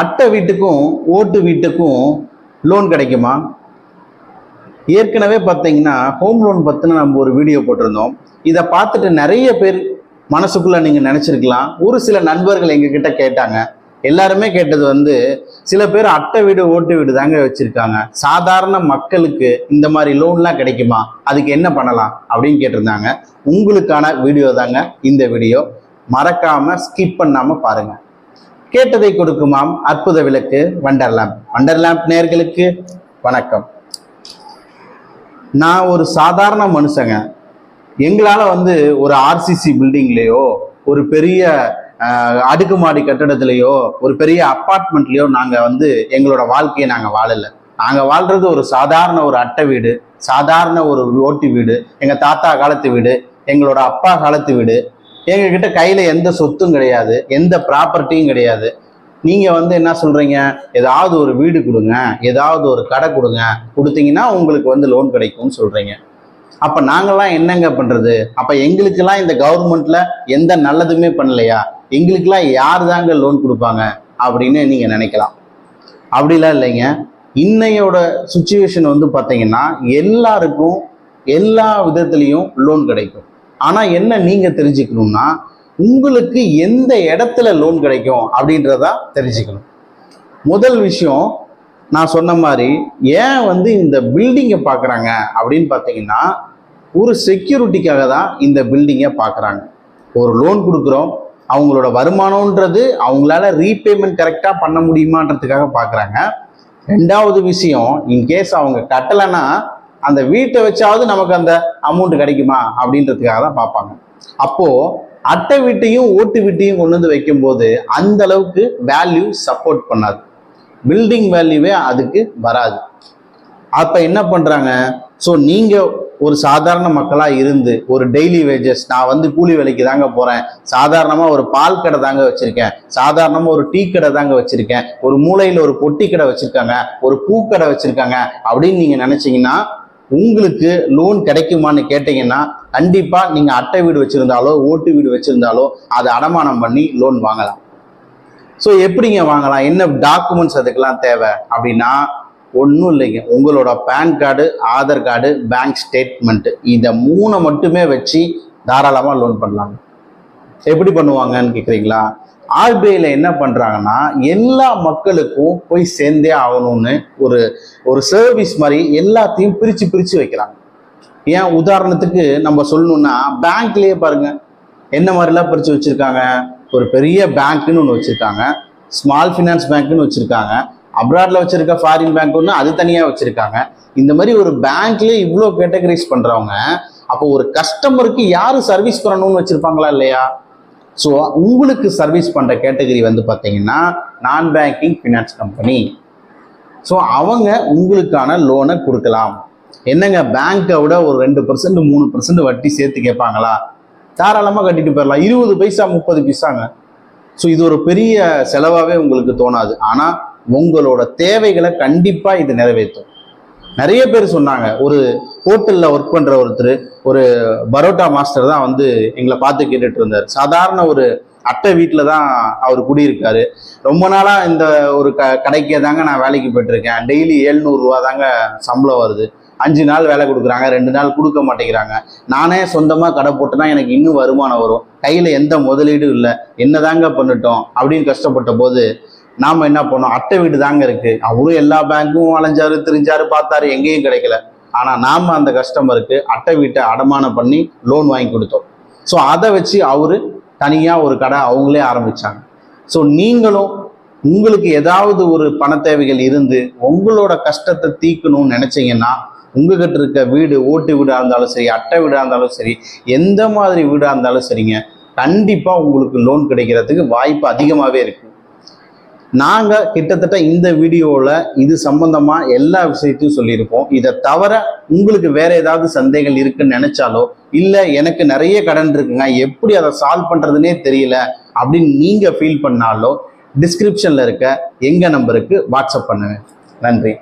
அட்டை வீட்டுக்கும் ஓட்டு வீட்டுக்கும் லோன் கிடைக்குமா? ஏற்கனவே பார்த்தீங்கன்னா ஹோம் லோன் பற்றின நம்ம ஒரு வீடியோ போட்டிருந்தோம். இதை பார்த்துட்டு நிறைய பேர் மனசுக்குள்ளே நீங்கள் நினச்சிருக்கலாம். ஒரு சில நண்பர்கள் எங்ககிட்ட கேட்டாங்க. எல்லாருமே கேட்டது வந்து சில பேர் அட்டை வீடு ஓட்டு வீடு தாங்க வச்சுருக்காங்க. சாதாரண மக்களுக்கு இந்த மாதிரி லோன்லாம் கிடைக்குமா? அதுக்கு என்ன பண்ணலாம்? அப்படின்னு கேட்டிருந்தாங்க. உங்களுக்கான வீடியோ தாங்க இந்த வீடியோ மறக்காமல் ஸ்கிப் பண்ணாமல் பாருங்கள் கேட்டதை கொடுக்குமாம் அற்புத விளக்கு வண்டர்லேம்ப். வண்டர்லேம்ப் நேர்களுக்கு வணக்கம். நான் ஒரு சாதாரண மனுஷங்க. எங்களால் வந்து ஒரு ஆர்சிசி பில்டிங்லேயோ ஒரு பெரிய அடுக்குமாடி கட்டடத்துலேயோ ஒரு பெரிய அப்பார்ட்மெண்ட்லேயோ நாங்கள் வந்து எங்களோட வாழ்க்கையை நாங்கள் வாழலை. நாங்கள் வாழ்றது ஒரு சாதாரண ஒரு அட்டை வீடு சாதாரண ஒரு ஓட்டு வீடு எங்கள் தாத்தா காலத்து வீடு எங்களோட அப்பா காலத்து வீடு எங்ககிட்ட கையில் எந்த சொத்தும் கிடையாது எந்த ப்ராப்பர்ட்டியும் கிடையாது. நீங்கள் வந்து என்ன சொல்கிறீங்க ஏதாவது ஒரு வீடு கொடுங்க ஏதாவது ஒரு கடை கொடுங்க கொடுத்தீங்கன்னா உங்களுக்கு வந்து லோன் கிடைக்கும்னு சொல்கிறீங்க அப்போ நாங்கள்லாம் என்னங்க பண்ணுறது அப்போ எங்களுக்கெல்லாம் இந்த கவர்மெண்ட்டில் எந்த நல்லதுமே பண்ணலையா? எங்களுக்கெல்லாம் யார் தாங்க லோன் கொடுப்பாங்க? அப்படின்னு நீங்கள் நினைக்கலாம். அப்படிலாம் இல்லைங்க. இன்னையோட சுச்சுவேஷன் வந்து பார்த்தீங்கன்னா எல்லாருக்கும் எல்லா விதத்துலேயும் லோன் கிடைக்கும். ஆனால் என்ன நீங்கள் தெரிஞ்சுக்கணும்னா உங்களுக்கு எந்த இடத்துல லோன் கிடைக்கும் அப்படின்றத தெரிஞ்சுக்கணும். முதல் விஷயம் நான் சொன்ன மாதிரி ஏன் வந்து இந்த பில்டிங்கை பார்க்குறாங்க அப்படின்னு பார்த்தீங்கன்னா ஒரு செக்யூரிட்டிக்காக தான் இந்த பில்டிங்கை பார்க்குறாங்க ஒரு லோன் கொடுக்குறோம் அவங்களோட வருமானம்ன்றது அவங்களால ரீபேமெண்ட் கரெக்டாக பண்ண முடியுமான்றதுக்காக பார்க்குறாங்க ரெண்டாவது விஷயம் இன்கேஸ் அவங்க கட்டலைன்னா அந்த வீட்டை வச்சாவது நமக்கு அந்த அமௌண்ட் கிடைக்குமா? அப்படின்றதுக்காக தான் பார்ப்பாங்க. அப்போ அட்டை வீட்டையும் ஓட்டு வீட்டையும் கொண்டு வந்து வைக்கும்போது அந்த அளவுக்கு வேல்யூ சப்போர்ட் பண்ணாது. பில்டிங் வேல்யூவே அதுக்கு வராது. அப்போ என்ன பண்ணுறாங்க ஸோ நீங்கள் ஒரு சாதாரண மக்களாக இருந்து ஒரு டெய்லி வேஜஸ் நான் வந்து கூலி வேலைக்கு தாங்க போகிறேன் சாதாரணமாக ஒரு பால் கடை தாங்க வச்சுருக்கேன். சாதாரணமாக ஒரு டீ கடை தாங்க வச்சுருக்கேன். ஒரு மூலையில் ஒரு பொட்டி கடை வச்சுருக்காங்க. ஒரு பூக்கடை வச்சுருக்காங்க. அப்படின்னு நீங்கள் நினச்சிங்கன்னா உங்களுக்கு லோன் கிடைக்குமான்னு கேட்டிங்கன்னா கண்டிப்பாக நீங்கள் அட்டை வீடு வச்சுருந்தாலோ ஓட்டு வீடு வச்சுருந்தாலோ அதை அடமானம் பண்ணி லோன் வாங்கலாம். ஸோ எப்படிங்க வாங்கலாம்? என்ன டாக்குமெண்ட்ஸ் அதுக்கெல்லாம் தேவை? அப்படின்னா ஒன்றும் இல்லைங்க. உங்களோட PAN card Aadhaar card bank statement இதை மூணை மட்டுமே வச்சு தாராளமாக லோன் பண்ணலாங்க எப்படி பண்ணுவாங்கன்னு கேட்குறீங்களா ஆர்பிஐயில் என்ன பண்ணுறாங்கன்னா எல்லா மக்களுக்கும் போய் சேர்ந்தே ஆகணும்னு ஒரு ஒரு சர்வீஸ் மாதிரி எல்லாத்தையும் பிரித்து பிரித்து வைக்கிறாங்க. ஏன்? உதாரணத்துக்கு நம்ம சொல்லணும்னா பேங்க்லேயே பாருங்கள் என்ன மாதிரிலாம் பிரித்து வச்சுருக்காங்க? ஒரு பெரிய பேங்க்குன்னு ஒன்று வச்சுருக்காங்க. ஸ்மால் ஃபினான்ஸ் பேங்க்னு வச்சுருக்காங்க. அப்ராடில் வச்சுருக்க ஃபாரின் பேங்க் ஒன்று அது தனியாக வச்சுருக்காங்க. இந்த மாதிரி ஒரு பேங்க்லேயே இவ்வளோ கேட்டகரைஸ் பண்ணுறவங்க அப்போ ஒரு கஸ்டமருக்கு யார் சர்வீஸ் பண்ணணும்னு வச்சுருப்பாங்களா இல்லையா? ஸோ உங்களுக்கு சர்வீஸ் பண்ணுற கேட்டகரி வந்து பார்த்தீங்கன்னா நான் பேங்கிங் ஃபினான்ஸ் கம்பெனி ஸோ அவங்க உங்களுக்கான லோனை கொடுக்கலாம். என்னங்க பேங்க்கை விட ஒரு ரெண்டு பர்சன்ட் மூணு பர்சன்ட் வட்டி சேர்த்து கேட்பாங்களா? தாராளமாக கட்டிட்டு போயிடலாம் இருபது பைசா முப்பது பைசாங்க. ஸோ இது ஒரு பெரிய செலவாகவே உங்களுக்கு தோணாது. ஆனால் உங்களோட தேவைகளை கண்டிப்பாக இது நிறைவேற்றும். நிறைய பேர் சொன்னாங்க. ஒரு ஹோட்டலில் ஒர்க் பண்ணுற ஒருத்தர் ஒரு பரோட்டா மாஸ்டர் தான் வந்து எங்களை பார்த்து கேட்டுட்டு இருந்தார். சாதாரண ஒரு அட்டை வீட்டில் தான் அவர் குடியிருக்காரு. ரொம்ப நாளாக இந்த ஒரு க கடைக்கே தாங்க நான் வேலைக்கு போயிட்டுருக்கேன். டெய்லி ஏழ்நூறுரூவா தாங்க சம்பளம் வருது. அஞ்சு நாள் வேலை கொடுக்குறாங்க ரெண்டு நாள் கொடுக்க மாட்டேங்கிறாங்க. நானே சொந்தமாக கடை போட்டேன்னா எனக்கு இன்னும் வருமானம் வரும். கையில் எந்த முதலீடும் இல்லை. என்னதாங்க பண்ணிட்டோம் அப்படின்னு கஷ்டப்பட்ட போது நாம் என்ன பண்ணோம்? அட்டை வீடு தாங்க இருக்குது அவரும் எல்லா பேங்க்கும் அலைஞ்சாரு திரிஞ்சாரு பார்த்தாரு எங்கேயும் கிடைக்கல. ஆனால் நாம் அந்த கஸ்டமருக்கு அட்டை வீட்டை அடமானம் பண்ணி லோன் வாங்கி கொடுத்தோம். ஸோ அதை வச்சு அவர் தனியாக ஒரு கடை அவங்களே ஆரம்பித்தாங்க ஸோ நீங்களும் உங்களுக்கு ஏதாவது ஒரு பண தேவைகள் இருந்து உங்களோட கஷ்டத்தை தீர்க்கணும்னு நினச்சிங்கன்னா உங்ககிட்ட இருக்க வீடு ஓட்டு வீடாக இருந்தாலும் சரி அட்டை வீடாக இருந்தாலும் சரி எந்த மாதிரி வீடாக இருந்தாலும் சரிங்க கண்டிப்பாக உங்களுக்கு லோன் கிடைக்கிறதுக்கு வாய்ப்பு அதிகமாகவே இருக்குது நாங்கள் கிட்டத்தட்ட இந்த வீடியோவில் இது சம்பந்தமாக எல்லா விஷயத்தையும் சொல்லியிருக்கோம் இதை தவிர உங்களுக்கு வேறு ஏதாவது சந்தேகங்கள் இருக்குன்னு நினச்சாலோ இல்லை எனக்கு நிறைய கடன் இருக்குங்க எப்படி அதை சால்வ் பண்ணுறதுனே தெரியல அப்படின்னு நீங்கள் ஃபீல் பண்ணாலோ டிஸ்கிரிப்ஷனில் இருக்க எங்கள் நம்பருக்கு வாட்ஸ்அப் பண்ணுங்க. நன்றி.